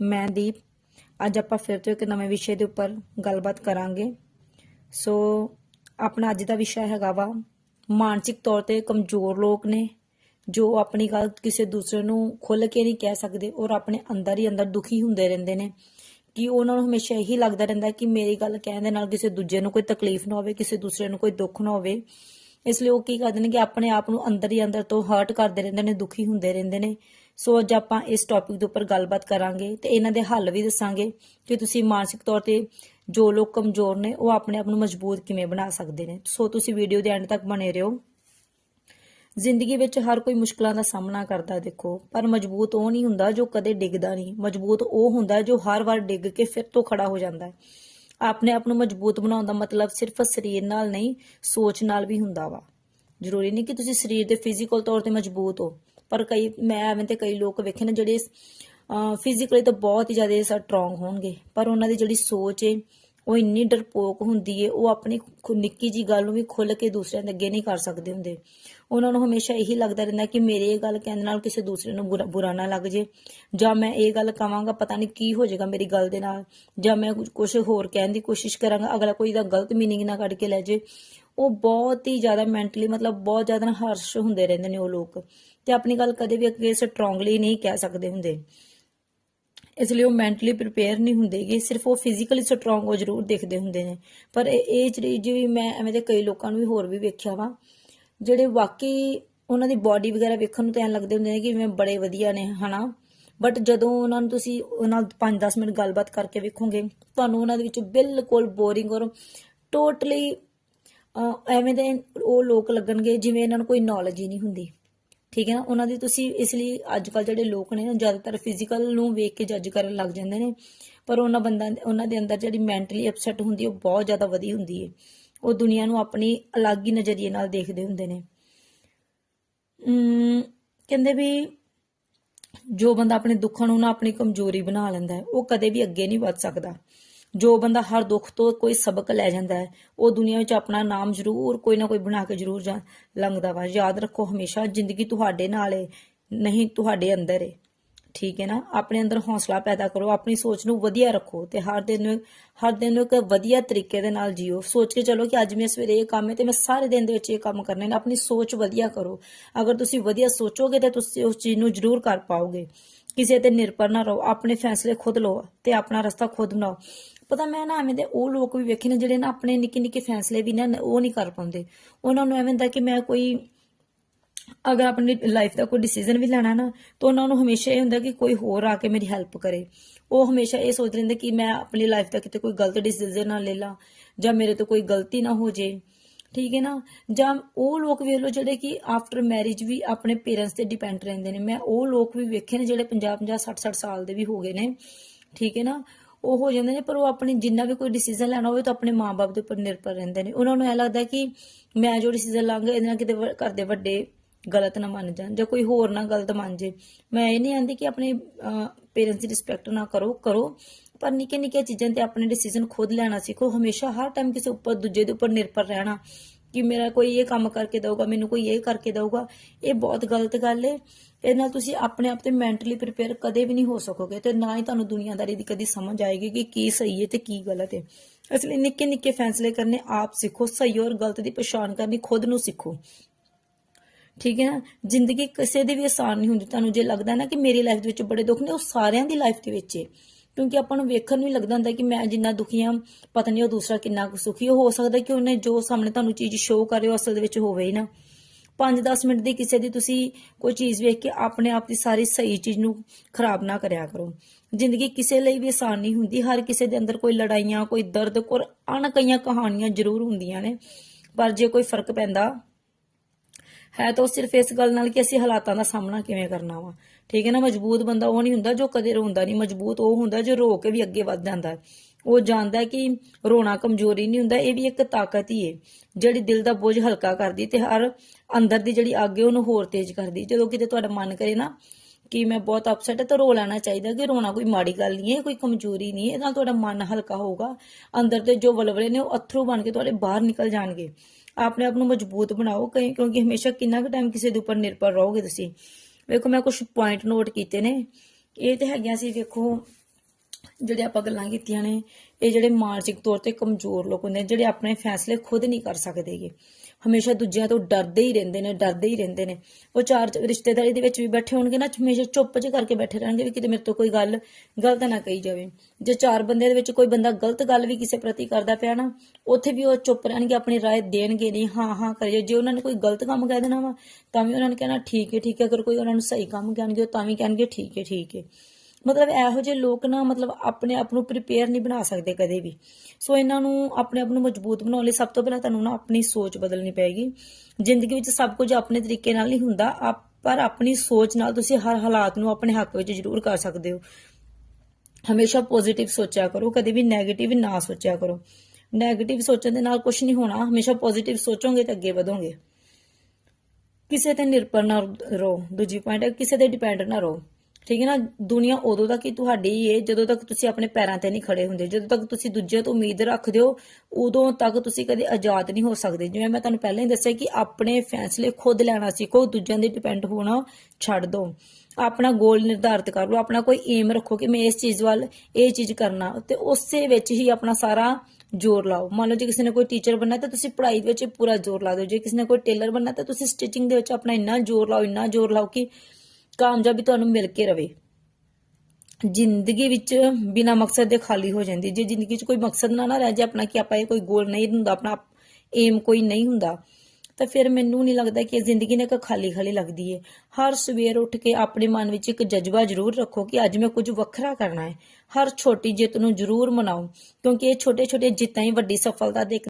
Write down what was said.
ਮੈਂ ਦੀਪ, ਅੱਜ ਆਪਾਂ ਫਿਰ ਤੋਂ ਇੱਕ ਨਵੇਂ ਵਿਸ਼ੇ ਦੇ ਉੱਪਰ ਗੱਲਬਾਤ ਕਰਾਂਗੇ। ਸੋ ਆਪਣਾ ਅੱਜ ਦਾ ਵਿਸ਼ਾ ਹੈਗਾ ਵਾ, ਮਾਨਸਿਕ ਤੌਰ ਤੇ ਕਮਜ਼ੋਰ ਲੋਕ ਨੇ, ਜੋ ਆਪਣੀ ਗੱਲ ਕਿਸੇ ਦੂਸਰੇ ਨੂੰ ਖੁੱਲ੍ਹ ਕੇ ਨਹੀਂ ਕਹਿ ਸਕਦੇ ਔਰ ਆਪਣੇ ਅੰਦਰ ਹੀ ਅੰਦਰ ਦੁਖੀ ਹੁੰਦੇ ਰਹਿੰਦੇ ਨੇ। ਕਿ ਉਹਨਾਂ ਨੂੰ ਹਮੇਸ਼ਾ ਇਹੀ ਲੱਗਦਾ ਰਹਿੰਦਾ ਕਿ ਮੇਰੀ ਗੱਲ ਕਹਿਣ ਦੇ ਨਾਲ ਕਿਸੇ ਦੂਜੇ ਨੂੰ ਕੋਈ ਤਕਲੀਫ ਨਾ ਹੋਵੇ, ਕਿਸੇ ਦੂਸਰੇ ਨੂੰ ਕੋਈ ਦੁੱਖ ਨਾ ਹੋਵੇ। ਇਸ ਲਈ ਉਹ ਕੀ ਕਰਦੇ ਨੇ ਕਿ ਆਪਣੇ ਆਪ ਨੂੰ ਅੰਦਰ ਹੀ ਅੰਦਰ ਤੋਂ ਹਰਟ ਕਰਦੇ ਰਹਿੰਦੇ ਨੇ, ਦੁਖੀ ਹੁੰਦੇ ਰਹਿੰਦੇ ਨੇ। ਸੋ ਅੱਜ ਆਪਾਂ ਇਸ ਟੌਪਿਕ ਦੇ ਉੱਪਰ ਗੱਲਬਾਤ ਕਰਾਂਗੇ ਤੇ ਇਹਨਾਂ ਦੇ ਹੱਲ ਵੀ ਦੱਸਾਂਗੇ ਕਿ ਤੁਸੀਂ ਮਾਨਸਿਕ ਤੌਰ ਤੇ ਜੋ ਲੋਕ ਕਮਜ਼ੋਰ ਨੇ, ਉਹ ਆਪਣੇ ਆਪ ਨੂੰ ਮਜ਼ਬੂਤ ਕਿਵੇਂ ਬਣਾ ਸਕਦੇ ਨੇ। ਸੋ ਤੁਸੀਂ ਵੀਡੀਓ ਦੇ ਐਂਡ ਤੱਕ ਬਣੇ ਰਹੋ। ਜ਼ਿੰਦਗੀ ਵਿੱਚ ਹਰ ਕੋਈ ਮੁਸ਼ਕਲਾਂ ਦਾ ਸਾਹਮਣਾ ਕਰਦਾ ਦੇਖੋ, ਪਰ ਮਜ਼ਬੂਤ ਉਹ ਨਹੀਂ ਹੁੰਦਾ ਜੋ ਕਦੇ ਡਿੱਗਦਾ ਨਹੀਂ। ਮਜ਼ਬੂਤ ਉਹ ਹੁੰਦਾ ਜੋ ਹਰ ਵਾਰ ਡਿੱਗ ਕੇ ਫਿਰ ਤੋਂ ਖੜਾ ਹੋ ਜਾਂਦਾ ਹੈ। ਆਪਣੇ ਆਪ ਨੂੰ ਮਜ਼ਬੂਤ ਬਣਾਉਣ ਦਾ ਮਤਲਬ ਸਿਰਫ ਸਰੀਰ ਨਾਲ ਨਹੀਂ, ਸੋਚ ਨਾਲ ਵੀ ਹੁੰਦਾ ਵਾ। ਜ਼ਰੂਰੀ ਨਹੀਂ ਕਿ ਤੁਸੀਂ ਸਰੀਰ ਦੇ ਫਿਜ਼ੀਕਲ ਤੌਰ ਤੇ ਮਜ਼ਬੂਤ ਹੋ। ਪਰ ਕਈ, ਮੈਂ ਐਵੇਂ ਤੇ ਕਈ ਲੋਕ ਵੇਖੇ ਨੇ ਜਿਹੜੇ ਫਿਜ਼ੀਕਲੀ ਤਾਂ ਬਹੁਤ ਹੀ ਜ਼ਿਆਦਾ ਸਟਰੋਂਗ ਹੋਣਗੇ, ਪਰ ਉਹਨਾਂ ਦੀ ਜਿਹੜੀ ਸੋਚ ਏ, ਉਹ ਇੰਨੀ ਡਰਪੋਕ ਹੁੰਦੀ ਏ, ਉਹ ਆਪਣੀ ਖੁ- ਨਿੱਕੀ ਜੀ ਗੱਲ ਨੂੰ ਵੀ ਖੁੱਲ ਕੇ ਦੂਸਰਿਆਂ ਦੇ ਅੱਗੇ ਨਹੀਂ ਕਰ ਸਕਦੇ ਹੁੰਦੇ। ਉਹਨਾਂ ਨੂੰ ਹਮੇਸ਼ਾ ਇਹੀ ਲੱਗਦਾ ਰਹਿੰਦਾ ਕਿ ਮੇਰੇ ਇਹ ਗੱਲ ਕਹਿਣ ਨਾਲ ਕਿਸੇ ਦੂਸਰੇ ਨੂੰ ਬੁਰਾ ਬੁਰਾ ਨਾ ਲੱਗ ਜੇ, ਜਾਂ ਮੈਂ ਇਹ ਗੱਲ ਕਵਾਂਗਾ, ਪਤਾ ਨਹੀਂ ਕੀ ਹੋ ਜਾਏਗਾ ਮੇਰੀ ਗੱਲ ਦੇ ਨਾਲ, ਜਾਂ ਮੈਂ ਕੁਝ ਹੋਰ ਕਹਿਣ ਦੀ ਕੋਸ਼ਿਸ਼ ਕਰਾਂਗਾ, ਅਗਲਾ ਕੋਈ ਦਾ ਗਲਤ ਮੀਨਿੰਗ ਨਾ ਕੱਢ ਕੇ ਲੈ ਜੇ। ਉਹ ਬਹੁਤ ਹੀ ਜ਼ਿਆਦਾ ਮੈਂਟਲੀ ਮਤਲਬ ਬਹੁਤ ਜ਼ਿਆਦਾ ਹਰਸ਼ ਹੁੰਦੇ ਰਹਿੰਦੇ ਨੇ ਉਹ ਲੋਕ। ਤੇ ਆਪਣੀ ਗੱਲ ਕਦੇ ਵੀ ਅੱਗੇ ਸਟਰੋਂਗਲੀ ਨਹੀਂ ਕਹਿ ਸਕਦੇ ਹੁੰਦੇ। ਇਸ ਲਈ ਉਹ ਮੈਂਟਲੀ ਪ੍ਰਿਪੇਅਰ ਨਹੀਂ ਹੁੰਦੇਗੇ ਸਿਰਫ ਉਹ ਫਿਜ਼ੀਕਲੀ ਸਟਰੋਂਗ ਉਹ ਜ਼ਰੂਰ ਦਿਖਦੇ ਹੁੰਦੇ ਨੇ। ਪਰ ਇਹ ਇਹ ਚੀਜ਼ ਵੀ ਮੈਂ ਐਵੇਂ ਦੇ ਕਈ ਲੋਕਾਂ ਨੂੰ ਵੀ ਹੋਰ ਵੀ ਵੇਖਿਆ ਵਾ, ਜਿਹੜੇ ਵਾਕਈ ਉਹਨਾਂ ਦੀ ਬਾਡੀ ਵਗੈਰਾ ਵੇਖਣ ਨੂੰ ਤਾਂ ਐਂ ਲੱਗਦੇ ਹੁੰਦੇ ਨੇ ਕਿ ਜਿਵੇਂ ਬੜੇ ਵਧੀਆ ਨੇ, ਹਨਾ? ਬਟ ਜਦੋਂ ਉਹਨਾਂ ਨੂੰ ਤੁਸੀਂ ਉਹਨਾਂ ਨਾਲ 5-10 ਮਿੰਟ ਗੱਲਬਾਤ ਕਰਕੇ ਵੇਖੋਗੇ, ਤੁਹਾਨੂੰ ਉਹਨਾਂ ਦੇ ਵਿੱਚ ਬਿਲਕੁਲ ਬੋਰਿੰਗ ਔਰ ਟੋਟਲੀ ਐਵੇਂ ਦੇ ਉਹ ਲੋਕ ਲੱਗਣਗੇ ਜਿਵੇਂ ਇਹਨਾਂ ਨੂੰ ਕੋਈ ਨੌਲੇਜ ਹੀ ਨਹੀਂ ਹੁੰਦੀ। ਠੀਕ ਹੈ ਨਾ? ਉਹਨਾਂ ਦੀ ਤੁਸੀਂ ਇਸ ਲਈ ਅੱਜ ਕੱਲ ਜਿਹੜੇ ਲੋਕ ਨੇ ਜ਼ਿਆਦਾਤਰ ਫਿਜ਼ੀਕਲ ਨੂੰ ਵੇਖ ਕੇ ਜੱਜ ਕਰਨ ਲੱਗ ਜਾਂਦੇ ਨੇ। ਪਰ ਉਹਨਾਂ ਬੰਦਾ ਉਹਨਾਂ ਦੇ ਅੰਦਰ ਜਿਹੜੀ ਮੈਂਟਲੀ ਅਪਸੈਟ ਹੁੰਦੀ ਉਹ ਬਹੁਤ ਜ਼ਿਆਦਾ ਵਧੀ ਹੁੰਦੀ ਹੈ। ਉਹ ਦੁਨੀਆ ਨੂੰ ਆਪਣੀ ਅਲੱਗ ਹੀ ਨਜ਼ਰੀਏ ਨਾਲ ਦੇਖਦੇ ਹੁੰਦੇ ਨੇ। ਕਹਿੰਦੇ ਵੀ ਜੋ ਬੰਦਾ ਆਪਣੇ ਦੁੱਖਾਂ ਨੂੰ ਨਾ ਆਪਣੀ ਕਮਜ਼ੋਰੀ ਬਣਾ ਲੈਂਦਾ ਉਹ ਕਦੇ ਵੀ ਅੱਗੇ ਨਹੀਂ ਵੱਧ ਸਕਦਾ। ਜੋ ਬੰਦਾ ਹਰ ਦੁੱਖ ਤੋਂ ਕੋਈ ਸਬਕ ਲੈ ਜਾਂਦਾ ਹੈ, ਉਹ ਦੁਨੀਆ ਵਿੱਚ ਆਪਣਾ ਨਾਮ ਜ਼ਰੂਰ ਕੋਈ ਨਾ ਕੋਈ ਬਣਾ ਕੇ ਜ਼ਰੂਰ ਲੰਘਦਾ ਵਾ। ਯਾਦ ਰੱਖੋ ਹਮੇਸ਼ਾ, ਜ਼ਿੰਦਗੀ ਤੁਹਾਡੇ ਨਾਲ ਹੈ ਨਹੀਂ ਤੁਹਾਡੇ ਅੰਦਰ ਹੈ ਠੀਕ ਹੈ ਨਾ? ਆਪਣੇ ਅੰਦਰ ਹੌਸਲਾ ਪੈਦਾ ਕਰੋ, ਆਪਣੀ ਸੋਚ ਨੂੰ ਵਧੀਆ ਰੱਖੋ ਤੇ ਹਰ ਦਿਨ ਨੂੰ ਹਰ ਦਿਨ ਨੂੰ ਇੱਕ ਵਧੀਆ ਤਰੀਕੇ ਦੇ ਨਾਲ ਜੀਓ। ਸੋਚ ਕੇ ਚਲੋ ਕਿ ਅੱਜ ਮੈਂ ਸਵੇਰੇ ਇਹ ਕੰਮ ਹੈ ਤੇ ਮੈਂ ਸਾਰੇ ਦਿਨ ਦੇ ਵਿੱਚ ਇਹ ਕੰਮ ਕਰਨੇ ਨੇ। ਆਪਣੀ ਸੋਚ ਵਧੀਆ ਕਰੋ। ਅਗਰ ਤੁਸੀਂ ਵਧੀਆ ਸੋਚੋਗੇ ਤਾਂ ਤੁਸੀਂ ਉਸ ਚੀਜ਼ ਨੂੰ ਜ਼ਰੂਰ ਕਰ ਪਾਓਗੇ। ਕਿਸੇ ਤੇ ਨਿਰਭਰ ਨਾ ਰਹੋ। ਆਪਣੇ ਫੈਸਲੇ ਖੁਦ ਲਓ ਤੇ ਆਪਣਾ ਰਸਤਾ ਖੁਦ ਬਣਾਓ। ਪਤਾ ਮੈਂ ਨਾ ਐਵੇਂ ਦੇ ਉਹ ਲੋਕ ਵੀ ਵੇਖੇ ਨੇ ਜਿਹੜੇ ਨਾ ਆਪਣੇ ਨਿੱਕੇ ਨਿੱਕੇ ਫੈਸਲੇ ਵੀ ਨਾ ਉਹ ਨਹੀਂ ਕਰ ਪਾਉਂਦੇ। ਉਹਨਾਂ ਨੂੰ ਐਵੇਂ ਹੁੰਦਾ ਕਿ ਮੈਂ ਕੋਈ ਅਗਰ ਆਪਣੀ ਲਾਈਫ ਦਾ ਕੋਈ ਡਿਸੀਜਨ ਵੀ ਲੈਣਾ ਨਾ, ਤਾਂ ਉਹਨਾਂ ਨੂੰ ਹਮੇਸ਼ਾ ਇਹ ਹੁੰਦਾ ਕਿ ਕੋਈ ਹੋਰ ਆ ਕੇ ਮੇਰੀ ਹੈਲਪ ਕਰੇ। ਉਹ ਹਮੇਸ਼ਾ ਇਹ ਸੋਚ ਰਹਿੰਦੇ ਕਿ ਮੈਂ ਆਪਣੀ ਲਾਈਫ ਦਾ ਕਿਤੇ ਕੋਈ ਗਲਤ ਡਿਸੀਜਨ ਨਾ ਲੈ ਲਾਂ ਜਾਂ ਮੇਰੇ ਤੋਂ ਕੋਈ ਗਲਤੀ ਨਾ ਹੋ ਜੇ। ਠੀਕ ਹੈ ਨਾ? ਜਾਂ ਉਹ ਲੋਕ ਵੇਖ ਲਓ ਜਿਹੜੇ ਕਿ ਆਫਟਰ ਮੈਰਿਜ ਵੀ ਆਪਣੇ ਪੇਰੈਂਟਸ ਤੇ ਡਿਪੈਂਡ ਰਹਿੰਦੇ ਨੇ। ਮੈਂ ਉਹ ਲੋਕ ਵੀ ਵੇਖੇ ਨੇ ਜਿਹੜੇ 50 50 60 60 ਸਾਲ ਦੇ ਵੀ ਹੋ ਗਏ ਨੇ। ਠੀਕ ਹੈ ਨਾ? ਉਹ ਹੋ ਜਾਂਦੇ ਨੇ, ਪਰ ਉਹ ਆਪਣੇ ਜਿੰਨਾ ਵੀ ਕੋਈ ਡਿਸੀਜਨ ਲੈਣਾ ਹੋਵੇ ਤਾਂ ਆਪਣੇ ਮਾਪੇ ਦੇ ਉੱਪਰ ਨਿਰਭਰ ਰਹਿੰਦੇ ਨੇ। ਉਹਨਾਂ ਨੂੰ ਇਹ ਲੱਗਦਾ ਕਿ ਮੈਂ ਜੋ ਡਿਸੀਜਨ ਲਾਂਗਾ, ਇਹਦੇ ਨਾਲ ਕਿਤੇ ਘਰ ਦੇ ਵੱਡੇ ਗਲਤ ਨਾ ਮੰਨ ਜਾਣ ਜਾਂ ਕੋਈ ਹੋਰ ਨਾ ਗਲਤ ਮੰਨ ਜੇ। ਮੈਂ ਇਹ ਨਹੀਂ ਆਂਦੀ ਕਿ ਆਪਣੇ ਪੇਰੈਂਟਸ ਦੀ ਰਿਸਪੈਕਟ ਨਾ ਕਰੋ ਕਰੋ, ਪਰ ਨਿੱਕੇ ਨਿੱਕੇ ਚੀਜ਼ਾਂ ਤੇ ਆਪਣੇ ਡਿਸੀਜਨ ਖੁਦ ਲੈਣਾ ਸਿੱਖੋ। ਹਮੇਸ਼ਾ ਹਰ ਟਾਈਮ ਕਿਸੇ ਉੱਪਰ, ਦੂਜੇ ਦੇ ਉੱਪਰ ਨਿਰਭਰ ਰਹਿਣਾ ਕਿ ਮੇਰਾ ਕੋਈ ਇਹ ਕੰਮ ਕਰਕੇ ਦਊਗਾ, ਮੈਨੂੰ ਕੋਈ ਇਹ ਕਰਕੇ ਦਊਗਾ, ਇਹ ਬਹੁਤ ਗਲਤ ਗੱਲ ਹੈ ਇਹਦੇ ਨਾਲ ਤੁਸੀਂ ਆਪਣੇ ਆਪ ਤੇ ਮੈਂਟਲੀ ਪ੍ਰਿਪੇਅਰ ਕਦੇ ਵੀ ਨਹੀਂ ਹੋ ਸਕੋਗੇ ਤੇ ਨਾ ਹੀ ਤੁਹਾਨੂੰ ਦੁਨੀਆਦਾਰੀ ਦੀ ਕਦੀ ਸਮਝ ਆਏਗੀ ਕਿ ਕੀ ਸਹੀ ਹੈ ਤੇ ਕੀ ਗਲਤ ਹੈ ਇਸ ਲਈ ਨਿੱਕੇ ਨਿੱਕੇ ਫੈਸਲੇ ਕਰਨੇ ਆਪ ਸਿੱਖੋ, ਸਹੀ ਔਰ ਗਲਤ ਦੀ ਪਛਾਣ ਕਰਨੀ ਖੁਦ ਨੂੰ ਸਿੱਖੋ। ਠੀਕ ਹੈ ਨਾ? ਜ਼ਿੰਦਗੀ ਕਿਸੇ ਦੀ ਵੀ ਆਸਾਨ ਨਹੀਂ ਹੁੰਦੀ। ਤੁਹਾਨੂੰ ਜੇ ਲੱਗਦਾ ਨਾ ਕਿ ਮੇਰੀ ਲਾਈਫ ਦੇ ਵਿੱਚ ਬੜੇ ਦੁੱਖ ਨੇ, ਉਹ ਸਾਰਿਆਂ ਦੀ ਲਾਈਫ ਦੇ ਵਿੱਚ ਹੈ ਕਿਉਂਕਿ ਆਪਾਂ ਨੂੰ ਵੇਖਣ ਨੂੰ ਹੀ ਲੱਗਦਾ ਹੁੰਦਾ ਕਿ ਮੈਂ ਜਿੰਨਾ ਦੁਖੀ ਹਾਂ ਪਤਾ ਨਹੀਂ ਉਹ ਦੂਸਰਾ ਕਿੰਨਾ ਕੁ ਸੁਖੀ ਹੋ ਸਕਦਾ ਕਿ ਉਹਨੇ ਜੋ ਸਾਹਮਣੇ ਤੁਹਾਨੂੰ ਚੀਜ਼ ਸ਼ੋਅ ਕਰ ਰਿਹਾ ਅਸਲ ਦੇ ਵਿੱਚ ਹੋਵੇ ਹੀ ਨਾ। 5-10 ਮਿੰਟ ਦੀ ਕਿਸੇ ਦੀ ਤੁਸੀਂ ਕੋਈ ਚੀਜ਼ ਵੇਖ ਕੇ ਆਪਣੇ ਆਪ ਦੀ ਸਾਰੀ ਸਹੀ ਚੀਜ਼ ਨੂੰ ਖਰਾਬ ਨਾ ਕਰਿਆ ਕਰੋ। ਜ਼ਿੰਦਗੀ ਕਿਸੇ ਲਈ ਵੀ ਆਸਾਨ ਨਹੀਂ ਹੁੰਦੀ। ਹਰ ਕਿਸੇ ਦੇ ਅੰਦਰ ਕੋਈ ਲੜਾਈਆਂ, ਕੋਈ ਦਰਦ, ਕੋਈ ਅਣਕਈਆਂ ਕਹਾਣੀਆਂ ਜ਼ਰੂਰ ਹੁੰਦੀਆਂ ਨੇ। ਪਰ ਜੇ ਕੋਈ ਫ਼ਰਕ ਪੈਂਦਾ ਹੈ ਤਾਂ ਉਹ ਸਿਰਫ ਇਸ ਗੱਲ ਨਾਲ ਕਿ ਅਸੀਂ ਹਾਲਾਤਾਂ ਦਾ ਸਾਹਮਣਾ ਕਿਵੇਂ ਕਰਨਾ ਵਾ। ਠੀਕ ਹੈ ਨਾ, ਮਜ਼ਬੂਤ ਬੰਦਾ ਉਹ ਨਹੀਂ ਹੁੰਦਾ ਜੋ ਕਦੇ ਰੋਂਦਾ ਨਹੀਂ, ਮਜ਼ਬੂਤ ਉਹ ਹੁੰਦਾ ਜੋ ਰੋ ਕੇ ਵੀ ਅੱਗੇ ਵੱਧ ਜਾਂਦਾ ਉਹ ਜਾਣਦਾ ਕਿ ਰੋਣਾ ਕਮਜ਼ੋਰੀ ਨਹੀਂ ਹੁੰਦਾ, ਇਹ ਵੀ ਇੱਕ ਤਾਕਤ ਹੀ ਹੈ। ਜਿਹੜੀ ਦਿਲ ਦਾ ਬੋਝ ਹਲਕਾ ਕਰਦੀ ਤੇ ਹਰ ਅੰਦਰ ਦੀ ਜਿਹੜੀ ਅੱਗ ਹੈ ਉਹਨੂੰ ਹੋਰ ਤੇਜ਼ ਕਰਦੀ। ਜਦੋਂ ਕਿਤੇ ਤੁਹਾਡਾ ਮਨ ਕਰੇ ਨਾ ਕਿ ਮੈਂ ਬਹੁਤ ਅਪਸੈਟ ਹੈ ਤਾਂ ਰੋ ਲੈਣਾ ਚਾਹੀਦਾ ਕਿ ਰੋਣਾ ਕੋਈ ਮਾੜੀ ਗੱਲ ਨਹੀਂ ਹੈ ਕੋਈ ਕਮਜ਼ੋਰੀ ਨਹੀਂ ਹੈ, ਇਹਦੇ ਨਾਲ ਤੁਹਾਡਾ ਮਨ ਹਲਕਾ ਹੋਊਗਾ। ਅੰਦਰ ਦੇ ਜੋ ਵਲਵਲੇ ਨੇ ਉਹ ਅਥਰੂ ਬਣ ਕੇ ਤੁਹਾਡੇ ਬਾਹਰ ਨਿਕਲ ਜਾਣਗੇ। ਆਪਣੇ ਆਪ ਨੂੰ ਮਜ਼ਬੂਤ ਬਣਾਓ ਕਿਉਂਕਿ ਹਮੇਸ਼ਾ ਕਿੰਨਾ ਕੁ ਟਾਈਮ ਕਿਸੇ ਦੇ ਉੱਪਰ ਨਿਰਭਰ ਰਹੋਗੇ ਤੁਸੀਂ। ਵੇਖੋ, ਮੈਂ ਕੁਝ ਪੁਆਇੰਟ ਨੋਟ ਕੀਤੇ ਨੇ। ਇਹ ਤੇ ਹੈਗੀਆਂ ਸੀ, ਵੇਖੋ, ਜਿਹੜੇ ਆਪਾਂ ਗੱਲਾਂ ਕੀਤੀਆਂ ਨੇ, ਇਹ ਜਿਹੜੇ ਮਾਨਸਿਕ ਤੌਰ ਤੇ ਕਮਜ਼ੋਰ ਲੋਕ ਹੁੰਦੇ ਨੇ, ਜਿਹੜੇ ਆਪਣੇ ਫੈਸਲੇ ਖੁਦ ਨਹੀਂ ਕਰ ਸਕਦੇਗੇ ਹਮੇਸ਼ਾ ਦੂਜਿਆਂ ਤੋਂ ਡਰਦੇ ਹੀ ਰਹਿੰਦੇ ਨੇ ਡਰਦੇ ਹੀ ਰਹਿੰਦੇ ਨੇ ਉਹ ਚਾਰ ਰਿਸ਼ਤੇਦਾਰੀ ਦੇ ਵਿੱਚ ਵੀ ਬੈਠੇ ਹੋਣਗੇ ਨਾ ਹਮੇਸ਼ਾ ਚੁੱਪ ਜਿਹੇ ਕਰਕੇ ਬੈਠੇ ਰਹਿਣਗੇ ਵੀ ਕਿਤੇ ਮੇਰੇ ਤੋਂ ਕੋਈ ਗੱਲ ਗਲਤ ਨਾ ਕਹੀ ਜਾਵੇ ਜੇ ਚਾਰ ਬੰਦਿਆਂ ਦੇ ਵਿੱਚ ਕੋਈ ਬੰਦਾ ਗਲਤ ਗੱਲ ਵੀ ਕਿਸੇ ਪ੍ਰਤੀ ਕਰਦਾ ਪਿਆ ਨਾ ਉੱਥੇ ਵੀ ਉਹ ਚੁੱਪ ਰਹਿਣਗੇ ਆਪਣੀ رائے ਦੇਣਗੇ ਨਹੀਂ ਹਾਂ ਹਾਂ ਕਰਿਓ ਜੇ ਉਹਨਾਂ ਨੇ ਕੋਈ ਗਲਤ ਕੰਮ ਕਹਿ ਦੇਣਾ ਵਾ ਤਾਂ ਵੀ ਉਹਨਾਂ ਨੇ ਕਹਿਣਾ ਠੀਕ ਹੈ ਠੀਕ ਹੈ ਅਗਰ ਕੋਈ ਉਹਨਾਂ ਨੂੰ ਸਹੀ ਕੰਮ ਕਹਿਣਗੇ ਉਹ ਤਾਂ ਵੀ ਕਹਿਣਗੇ ਠੀਕ ਹੈ ਠੀਕ ਹੈ ਮਤਲਬ ਇਹੋ ਜਿਹੇ ਲੋਕ ਨਾ ਮਤਲਬ ਆਪਣੇ ਆਪ ਨੂੰ ਪ੍ਰਿਪੇਅਰ ਨਹੀਂ ਬਣਾ ਸਕਦੇ ਕਦੇ ਵੀ। ਸੋ ਇਹਨਾਂ ਨੂੰ ਆਪਣੇ ਆਪ ਨੂੰ ਮਜ਼ਬੂਤ ਬਣਾਉਣ ਲਈ ਸਭ ਤੋਂ ਪਹਿਲਾਂ ਤੁਹਾਨੂੰ ਨਾ ਆਪਣੀ ਸੋਚ ਬਦਲਣੀ ਪਏਗੀ। ਜ਼ਿੰਦਗੀ ਵਿੱਚ ਸਭ ਕੁਝ ਆਪਣੇ ਤਰੀਕੇ ਨਾਲ ਨਹੀਂ ਹੁੰਦਾ, ਆਪ- ਪਰ ਆਪਣੀ ਸੋਚ ਨਾਲ ਤੁਸੀਂ ਹਰ ਹਾਲਾਤ ਨੂੰ ਆਪਣੇ ਹੱਕ ਵਿੱਚ ਜ਼ਰੂਰ ਕਰ ਸਕਦੇ ਹੋ। ਹਮੇਸ਼ਾ ਪੋਜ਼ਿਟਿਵ ਸੋਚਿਆ ਕਰੋ, ਕਦੇ ਵੀ 네ਗੇਟਿਵ ਨਾ ਸੋਚਿਆ ਕਰੋ। 네ਗੇਟਿਵ ਸੋਚਣ ਦੇ ਨਾਲ ਕੁਝ ਨਹੀਂ ਹੋਣਾ, ਹਮੇਸ਼ਾ ਪੋਜ਼ਿਟਿਵ ਸੋਚੋਗੇ ਤਾਂ ਅੱਗੇ ਵਧੋਗੇ। ਕਿਸੇ ਤੇ ਨਿਰਭਰ ਨਾ ਰਹੋ ਦੂਜੀ ਪੁਆਇੰਟ ਹੈ, ਕਿਸੇ ਤੇ ਡਿਪੈਂਡ ਨਾ ਰਹੋ ਠੀਕ ਹੈ ਨਾ, ਦੁਨੀਆ ਉਦੋਂ ਤੱਕ ਹੀ ਤੁਹਾਡੀ ਹੈ ਜਦੋਂ ਤੱਕ ਤੁਸੀਂ ਆਪਣੇ ਪੈਰਾਂ ਤੇ ਨਹੀਂ ਖੜੇ ਹੁੰਦੇ, ਜਦੋਂ ਤੱਕ ਤੁਸੀਂ ਦੂਜਿਆਂ ਤੋਂ ਉਮੀਦ ਰੱਖਦੇ ਹੋ, ਉਦੋਂ ਤੱਕ ਤੁਸੀਂ ਕਦੇ ਆਜ਼ਾਦ ਨਹੀਂ ਹੋ ਸਕਦੇ। ਜਿਵੇਂ ਮੈਂ ਤੁਹਾਨੂੰ ਪਹਿਲਾਂ ਹੀ ਦੱਸਿਆ ਕਿ ਆਪਣੇ ਫੈਸਲੇ ਖੁਦ ਲੈਣਾ ਸਿੱਖੋ ਦੂਜਿਆਂ ਦੇ ਡਿਪੈਂਡ ਹੋਣਾ ਛੱਡ ਦਿਓ ਆਪਣਾ ਗੋਲ ਨਿਰਧਾਰਿਤ ਕਰ ਲਓ, ਆਪਣਾ ਕੋਈ ਏਮ ਰੱਖੋ ਕਿ ਮੈਂ ਇਸ ਚੀਜ਼ ਵੱਲ, ਇਹ ਚੀਜ਼ ਕਰਨਾ, ਤੇ ਉਸੇ ਵਿੱਚ ਹੀ ਆਪਣਾ ਸਾਰਾ ਜ਼ੋਰ ਲਾਓ। ਮੰਨ ਲਓ ਜੇ ਕਿਸੇ ਨੇ ਕੋਈ ਟੀਚਰ ਬਣਨਾ ਤਾਂ ਤੁਸੀਂ ਪੜ੍ਹਾਈ ਦੇ ਵਿੱਚ ਪੂਰਾ ਜ਼ੋਰ ਲਾ ਦਿਓ, ਜੇ ਕਿਸੇ ਨੇ ਕੋਈ ਟੇਲਰ ਬਣਨਾ ਤਾਂ ਤੁਸੀਂ ਸਟਿਚਿੰਗ ਦੇ ਵਿੱਚ ਆਪਣਾ ਇੰਨਾ ਜ਼ੋਰ ਲਾਓ, ਇੰਨਾ ਜ਼ੋਰ ਲਾਓ ਕਿ ਕਾਮਯਾਬੀ ਤੁਹਾਨੂੰ ਮਿਲ ਕੇ ਰਵੇ। ਜ਼ਿੰਦਗੀ ਵਿੱਚ ਬਿਨਾ ਮਕਸਦ ਦੇ ਖਾਲੀ ਹੋ ਜਾਂਦੀ। ਜੇ ਜ਼ਿੰਦਗੀ 'ਚ ਕੋਈ ਮਕਸਦ ਨਾ ਨਾ ਰਹਿ ਜਾਏ ਆਪਣਾ ਕਿ ਆਪਾਂ ਇਹ ਕੋਈ ਗੋਲ ਨਹੀਂ ਹੁੰਦਾ ਆਪਣਾ ਏਮ ਕੋਈ ਨਹੀਂ ਹੁੰਦਾ, ਤਾਂ ਫਿਰ ਮੈਨੂੰ ਨਹੀਂ ਲੱਗਦਾ ਕਿ ਇਹ ਜ਼ਿੰਦਗੀ ਨੇ ਇੱਕ ਖਾਲੀ ਖਾਲੀ ਲੱਗਦੀ ਹੈ ਹਰ ਸਵੇਰ ਉੱਠ ਕੇ ਆਪਣੇ ਮਨ ਵਿੱਚ ਇੱਕ ਜਜ਼ਬਾ ਜ਼ਰੂਰ ਰੱਖੋ ਕਿ ਅੱਜ ਮੈਂ ਕੁਝ ਵੱਖਰਾ ਕਰਨਾ ਹੈ ਹਰ ਛੋਟੀ ਜਿੱਤ ਨੂੰ ਜ਼ਰੂਰ ਮਨਾਓ, ਕਿਉਂਕਿ ਇਹ ਛੋਟੇ ਛੋਟੇ ਜਿੱਤਾਂ ਹੀ ਵੱਡੀ ਸਫਲਤਾ ਦੇ